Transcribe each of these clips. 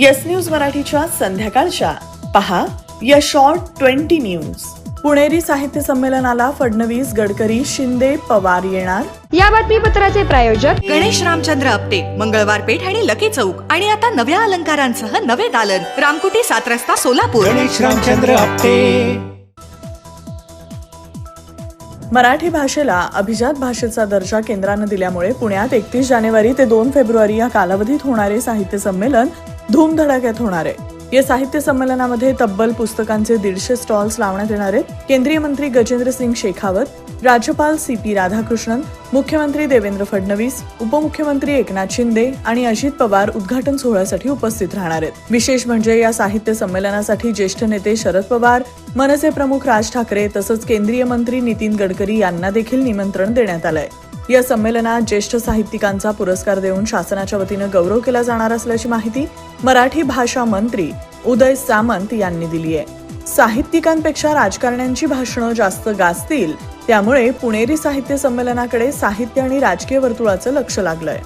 Yes news मराठीच्या संध्याकाळच्या. पहा या शॉर्ट ट्वेंटी न्यूज पुणेरी साहित्य संमेलनाला फडणवीस गडकरी शिंदे पवार येणार? या बातमीपत्राचे प्रायोजक गणेश रामचंद्र आपटे मंगळवार पेठ आणि लकी चौक. आणि आता नव्या अलंकारांसह नवे दालन. रामकुटी सात रस्ता सोलापूर. गणेश रामचंद्र आपटे. मराठी भाषेला अभिजात भाषेचा दर्जा केंद्रानं दिल्यामुळे पुण्यात एकतीस जानेवारी ते दोन फेब्रुवारी या कालावधीत होणारे साहित्य संमेलन धूमधडाक्यात होणार आहे. या साहित्य संमेलनामध्ये तब्बल पुस्तकांचे दीडशे स्टॉल्स लावण्यात येणार आहेत. केंद्रीय मंत्री गजेंद्र सिंग शेखावत राज्यपाल सी पी राधाकृष्णन मुख्यमंत्री देवेंद्र फडणवीस उपमुख्यमंत्री एकनाथ शिंदे आणि अजित पवार उद्घाटन सोहळ्यासाठी उपस्थित राहणार आहेत. विशेष म्हणजे या साहित्य संमेलनासाठी ज्येष्ठ नेते शरद पवार मनसे प्रमुख राज ठाकरे तसंच केंद्रीय मंत्री नितीन गडकरी यांना देखील निमंत्रण देण्यात आलंय. या संमेलनात ज्येष्ठ साहित्यिकांचा पुरस्कार देऊन शासनाच्या वतीनं गौरव केला जाणार असल्याची माहिती मराठी भाषा मंत्री उदय सामंत यांनी दिली आहे. साहित्यिकांपेक्षा राजकारण्यांची भाषणं जास्त गाजतील त्यामुळे पुणेरी साहित्य संमेलनाकडे साहित्य आणि राजकीय वर्तुळाचं लक्ष लागलंय.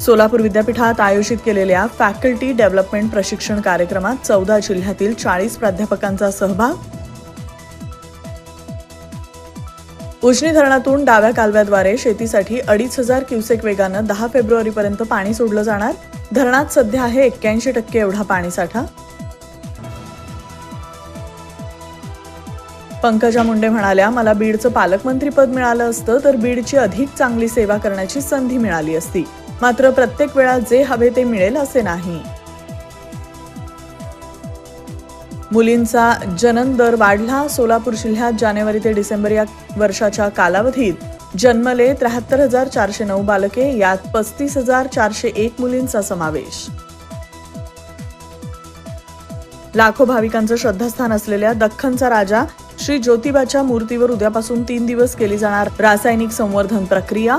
सोलापूर विद्यापीठात आयोजित केलेल्या फॅकल्टी डेव्हलपमेंट प्रशिक्षण कार्यक्रमात चौदा जिल्ह्यातील चाळीस प्राध्यापकांचा सहभाग उजनी धरणातून डाव्या कालव्याद्वारे शेतीसाठी अडीच हजार क्युसेक वेगानं दहा फेब्रुवारीपर्यंत पाणी सोडलं जाणार. धरणात सध्या आहे एक्क्याऐंशी टक्के एवढा पाणीसाठा पंकजा मुंडे म्हणाल्या मला बीडचं पालकमंत्रीपद मिळालं असतं तर बीडची अधिक चांगली सेवा करण्याची संधी मिळाली असती. मात्र प्रत्येक वेळा जे हवे ते मिळेल असे नाही. मुलींचा जनन दर वाढला. सोलापूर जिल्ह्यात जानेवारी ते डिसेंबर या वर्षाच्या कालावधीत जन्मले त्र्याहत्तर हजार चारशे नऊ बालके. यात पस्तीस हजार चारशे एक मुलींचा समावेश. लाखो भाविकांचं श्रद्धास्थान असलेल्या दख्खनचा राजा श्री ज्योतिबाच्या मूर्तीवर उद्यापासून तीन दिवस केली जाणार रासायनिक संवर्धन प्रक्रिया.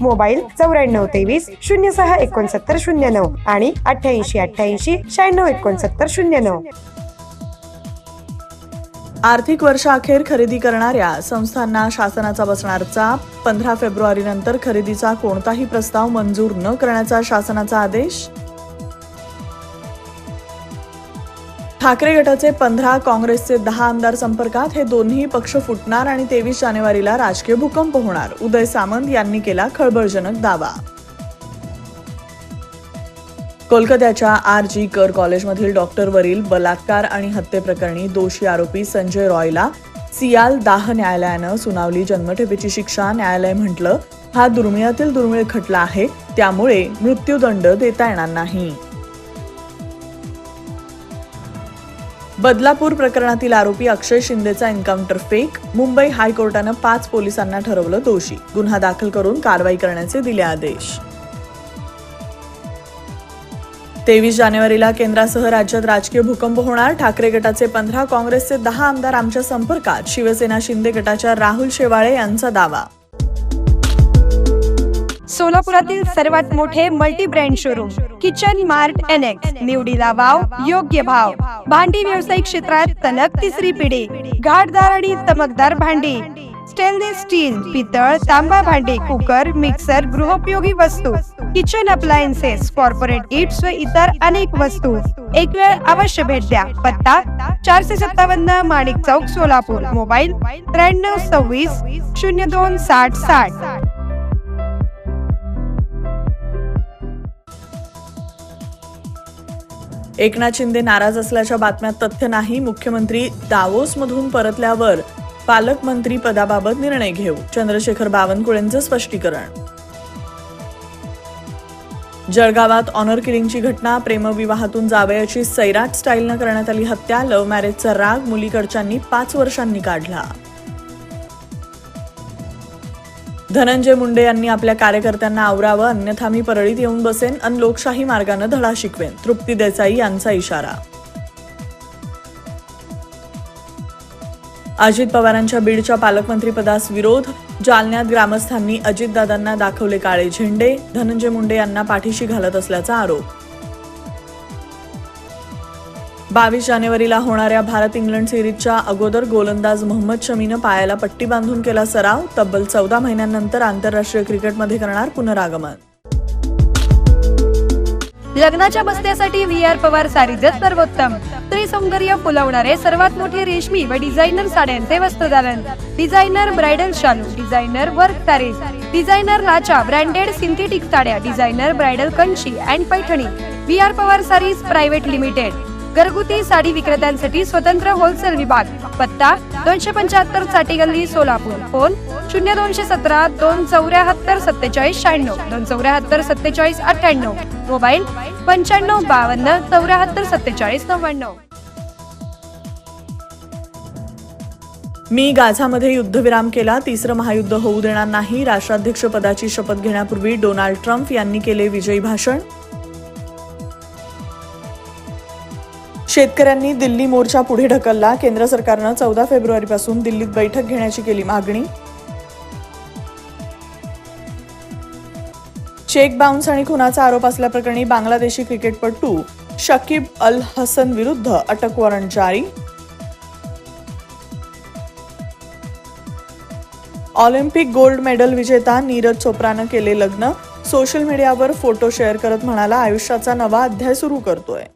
मोबाईल चौऱ्याण्णव तेवीस शून्य सहा एकोणसत्तर शून्य नऊ आणि अठ्ठ्याऐंशी अठ्ठ्याऐंशी शहाण्णव एकोणसत्तर शून्य नऊ. आर्थिक वर्षाअखेर खरेदी करणाऱ्या संस्थांना शासनाचा बसणार चाप पंधरा फेब्रुवारी नंतर खरेदीचा कोणताही प्रस्ताव मंजूर न करण्याचा शासनाचा आदेश? ठाकरे गटाचे पंधरा काँग्रेसचे दहा आमदार संपर्कात हे दोन्ही पक्ष फुटणार आणि तेवीस जानेवारीला राजकीय भूकंप होणार. उदय सामंत यांनी केला खळबळजनक दावा. कोलकात्याच्या आर जी कर कॉलेजमधील डॉक्टरवरील बलात्कार आणि हत्येप्रकरणी दोषी आरोपी संजय रॉयला सियाल दाह न्यायालयानं सुनावली जन्मठेपेची शिक्षा. न्यायालय म्हटलं हा दुर्मिळातील दुर्मिळ खटला आहे त्यामुळे मृत्यूदंड देता येणार नाही. बदलापूर प्रकरणातील आरोपी अक्षय शिंदेचा एन्काउंटर फेक. मुंबई हायकोर्टानं पाच पोलिसांना ठरवलं दोषी. गुन्हा दाखल करून कारवाई करण्याचे दिले आदेश. तेवीस जानेवारीला केंद्रासह राज्यात राजकीय भूकंप होणार. ठाकरे गटाचे पंधरा काँग्रेसचे दहा आमदार आमच्या संपर्कात. शिवसेना शिंदे गटाच्या राहुल शेवाळे यांचा दावा. सोलापुरातील सर्वात मोठे multi brand showroom Kitchen Mart Annex निवडीला वाव योग्य भाव. भांडी व्यावसायिक क्षेत्रात तलग तिसरी पिढी घाटदार आणि चमकदार भांडी स्टेनलेस स्टील पितळ तांबा भांडी कुकर मिक्सर गृहोपयोगी वस्तू किचन अप्लायन्सेस कॉर्पोरेट गिफ्ट्स व इतर अनेक वस्तू. एक वेळ अवश्य भेट द्या. पत्ता चारशे सत्तावन्न माणिक चौक सोलापूर. मोबाईल त्र्याण्णव सव्वीस शून्य दोन साठ साठ. एकनाथ शिंदे नाराज असल्याच्या बातम्यात तथ्य नाही मुख्यमंत्री दावोसमधून परतल्यावर पालकमंत्री पदाबाबत निर्णय घेऊ. चंद्रशेखर बावनकुळेंचं स्पष्टीकरण. जळगावात ऑनर किलिंगची घटना प्रेमविवाहातून जावयाची सैराट स्टाईलनं करण्यात आली हत्या लव्ह मॅरेजचा राग मुलीकडच्यांनी पाच वर्षांनी काढला. धनंजय मुंडे यांनी आपल्या कार्यकर्त्यांना आवरावं अन्यथा मी परळीत येऊन बसेन अन लोकशाही मार्गानं धडा शिकवेन. तृप्ती देसाई यांचा इशारा. अजित पवारांच्या बीडच्या पालकमंत्रीपदास विरोध जालन्यात ग्रामस्थांनी अजितदादांना दाखवले काळे झेंडे धनंजय मुंडे यांना पाठीशी घालत असल्याचा आरोप. बावीस जानेवारीला होणाऱ्या भारत इंग्लंड सिरीजच्या अगोदर गोलंदाज मोहम्मद शमीनं पायाला पट्टी बांधून केला सराव. तब्बल चौदा महिन्यांनंतर आंतरराष्ट्रीय क्रिकेटमध्ये करणार पुनरागमन. लग्नाच्या बस्त्यासाठी व्ही आर पवार सारीजच सर्वोत्तम. स्त्री सौंदर्य फुलवणारे सर्वात मोठे रेशमी व डिझायनर साड्यांचे वस्त्रदालन डिझायनर ब्रायडल शालू डिझायनर वर्क तारे. डिझायनर लाचा ब्रँडेड सिंथेटिक साड्या designer bridal Kanchi and Paithani. V R Pawar sarees private limited. घरगुती साडी विक्रेत्यांसाठी स्वतंत्र होलसेल विभाग. पत्ता दोनशे पंच्याहत्तरसाठी गल्ली सोलापूर. फोन शून्य दोनशे सतरा दोन चौऱ्याहत्तर सत्तेचाळीस शहाण्णव. दोन चौऱ्याहत्तर सत्तेचाळीस अठ्ठ्याण्णव. मोबाईल पंच्याण्णव बावन्न चौऱ्याहत्तर सत्तेचाळीस नव्याण्णव. मी गाझामध्ये युद्धविराम केला. तिसरं महायुद्ध होऊ देणार नाही. राष्ट्राध्यक्षपदाची शपथ घेण्यापूर्वी डोनाल्ड ट्रम्प यांनी केले विजयी भाषण. शेतकऱ्यांनी दिल्ली मोर्चा पुढे ढकलला. केंद्र सरकारनं चौदा फेब्रुवारीपासून दिल्लीत बैठक घेण्याची केली मागणी. चेक बाउन्स आणि खुनाचा आरोप असल्याप्रकरणी बांगलादेशी क्रिकेटपटू शकीब अल हसन विरुद्ध अटक वॉरंट जारी. ऑलिम्पिक गोल्ड मेडल विजेता नीरज चोप्रानं केले लग्न. सोशल मीडियावर फोटो शेअर करत म्हणाला आयुष्याचा नवा अध्याय सुरू करतोय.